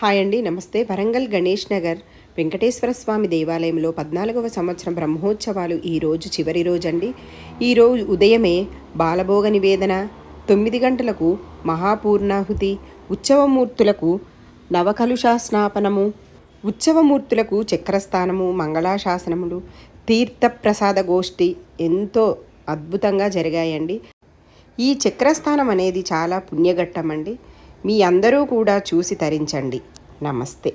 Hi అండి నమస్తే. వరంగల్ గణేష్ నగర్ వెంకటేశ్వర స్వామి దేవాలయంలో పద్నాలుగవ సంవత్సరం బ్రహ్మోత్సవాలు ఈరోజు చివరి రోజండి. ఈరోజు ఉదయమే బాలభోగ నివేదన తొమ్మిది గంటలకు మహాపూర్ణాహుతి ఉత్సవమూర్తులకు నవకలుషా స్నాపనము ఉత్సవమూర్తులకు చక్రస్థానము మంగళాశాసనములు తీర్థప్రసాద గోష్ఠి ఎంతో అద్భుతంగా జరిగాయండి. ఈ చక్రస్థానం అనేది చాలా పుణ్యఘట్టం అండి మీ అందరూ కూడా చూసి తరించండి. నమస్తే.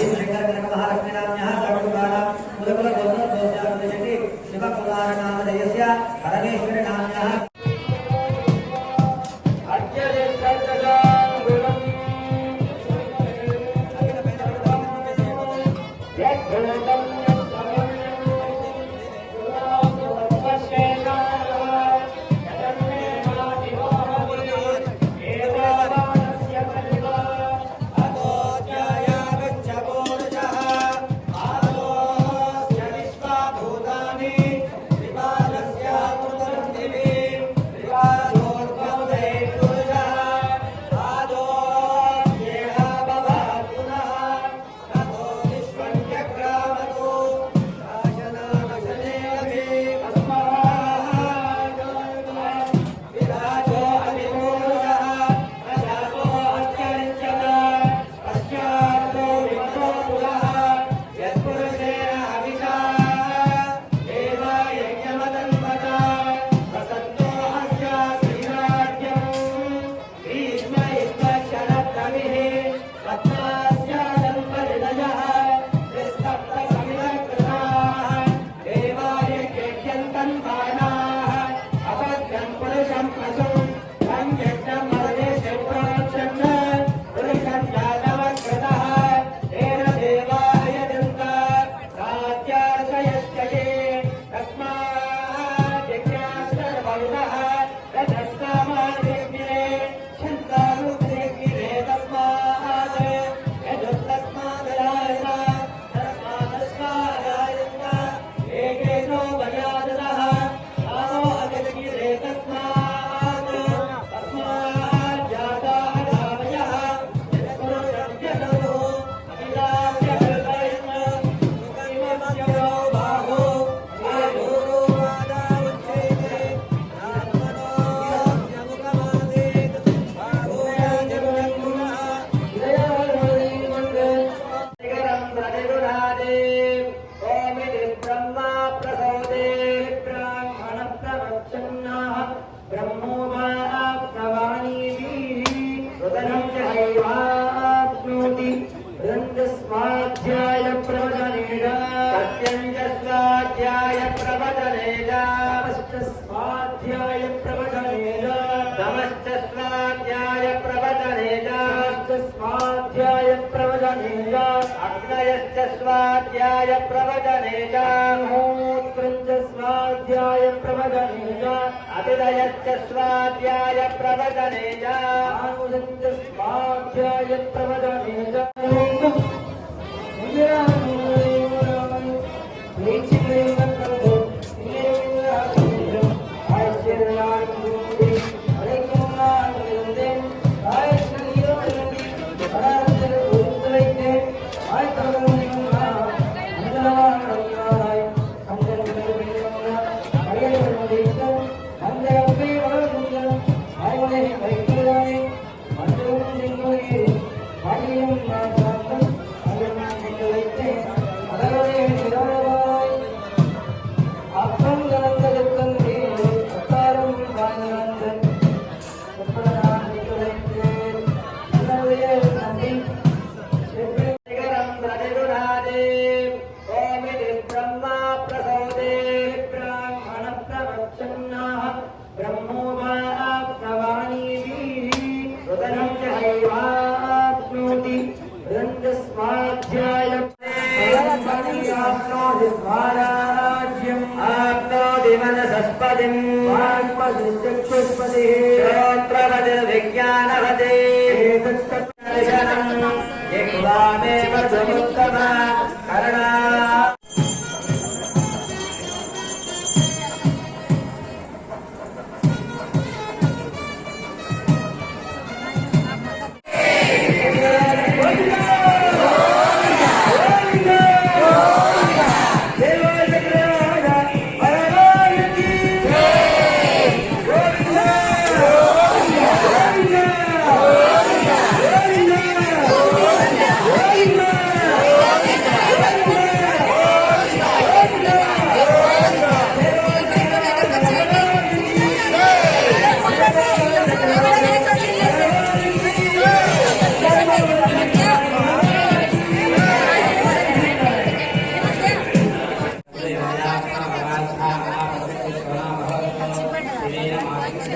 libre carga स्वाध्याय प्रवचनेन तमश्च स्वाध्याय प्रवचनेवाध्याय तमश्च स्वाध्याय प्रवचनेन स्वाध्याय प्रवचनेन अग्नयश्च स्वाध्याय प्रवचने मूत्रञ्च स्वाध्याय प्रवचनेन स्वाध्याय प्रवचनेन விஞ்ஞான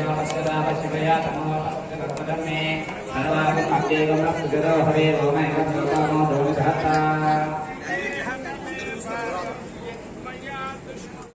शिवया तमोपदं मे सर्वागम् अत्येवं सुजरो हरे ओम एवं लोकामो दोषाता